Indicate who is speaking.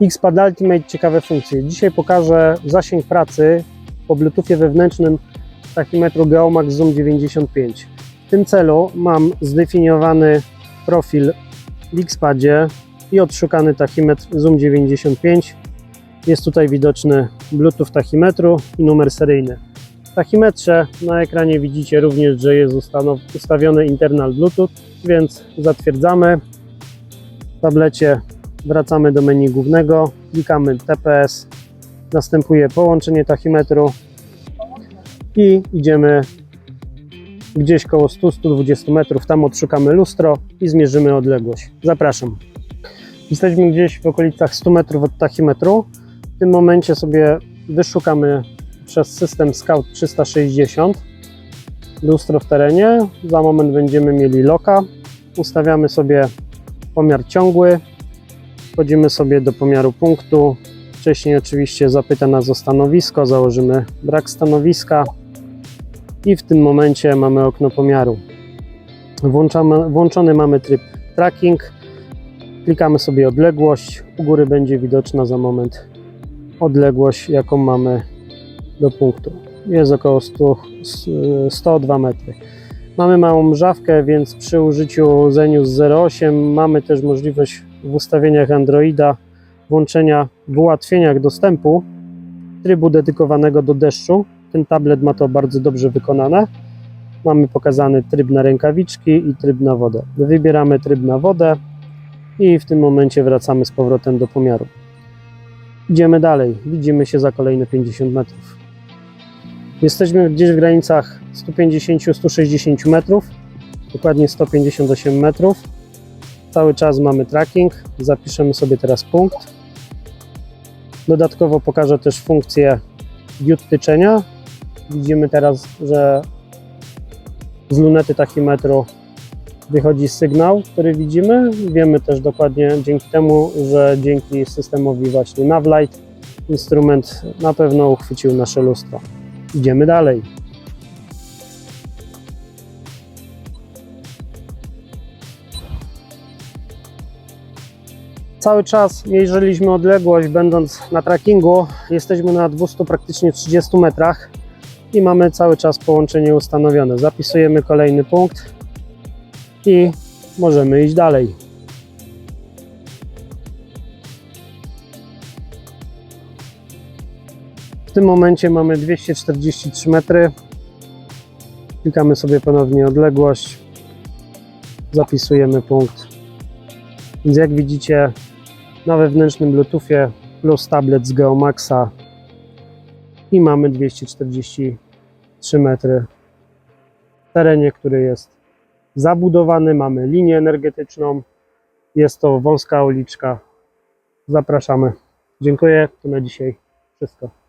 Speaker 1: Xpad Ultimate ciekawe funkcje. Dzisiaj pokażę zasięg pracy po Bluetoothie wewnętrznym tachimetru Geomax Zoom 95. W tym celu mam zdefiniowany profil w Xpadzie i odszukany tachimetr Zoom 95. Jest tutaj widoczny Bluetooth tachimetru i numer seryjny. W tachimetrze na ekranie widzicie również, że jest ustawiony internal Bluetooth, więc zatwierdzamy. W tablecie wracamy do menu głównego, klikamy TPS, następuje połączenie tachimetru i idziemy gdzieś koło 100-120 metrów, tam odszukamy lustro i zmierzymy odległość. Zapraszam. Jesteśmy gdzieś w okolicach 100 metrów od tachimetru. W tym momencie sobie wyszukamy przez system Scout 360 lustro w terenie. Za moment będziemy mieli loka. Ustawiamy sobie pomiar ciągły. Wchodzimy sobie do pomiaru punktu. Wcześniej oczywiście zapyta nas o stanowisko, założymy brak stanowiska i w tym momencie mamy okno pomiaru. Włączamy, włączony mamy tryb tracking. Klikamy sobie odległość. U góry będzie widoczna za moment odległość, jaką mamy do punktu. Jest około 100, 102 metry. Mamy małą mrzawkę, więc przy użyciu Zenius 08 mamy też możliwość w ustawieniach Androida włączenia w ułatwieniach dostępu trybu dedykowanego do deszczu. Ten tablet ma to bardzo dobrze wykonane. Mamy pokazany tryb na rękawiczki i tryb na wodę. Wybieramy tryb na wodę i w tym momencie wracamy z powrotem do pomiaru. Idziemy dalej. Widzimy się za kolejne 50 metrów. Jesteśmy gdzieś w granicach 150-160 metrów, dokładnie 158 metrów. Cały czas mamy tracking. Zapiszemy sobie teraz punkt. Dodatkowo pokażę też funkcję diod tyczenia. Widzimy teraz, że z lunety tachimetru wychodzi sygnał, który widzimy. Wiemy też dokładnie dzięki temu, że dzięki systemowi właśnie Navlight instrument na pewno uchwycił nasze lustro. Idziemy dalej. Cały czas mierzyliśmy odległość, będąc na trackingu. Jesteśmy na 200 praktycznie 30 metrach i mamy cały czas połączenie ustanowione. Zapisujemy kolejny punkt i możemy iść dalej. W tym momencie mamy 243 metry. Klikamy sobie ponownie odległość. Zapisujemy punkt. Więc jak widzicie, na wewnętrznym Bluetoothie plus tablet z Geomaxa i mamy 243 metry w terenie, który jest zabudowany. Mamy linię energetyczną. Jest to wąska uliczka. Zapraszamy. Dziękuję. To na dzisiaj wszystko.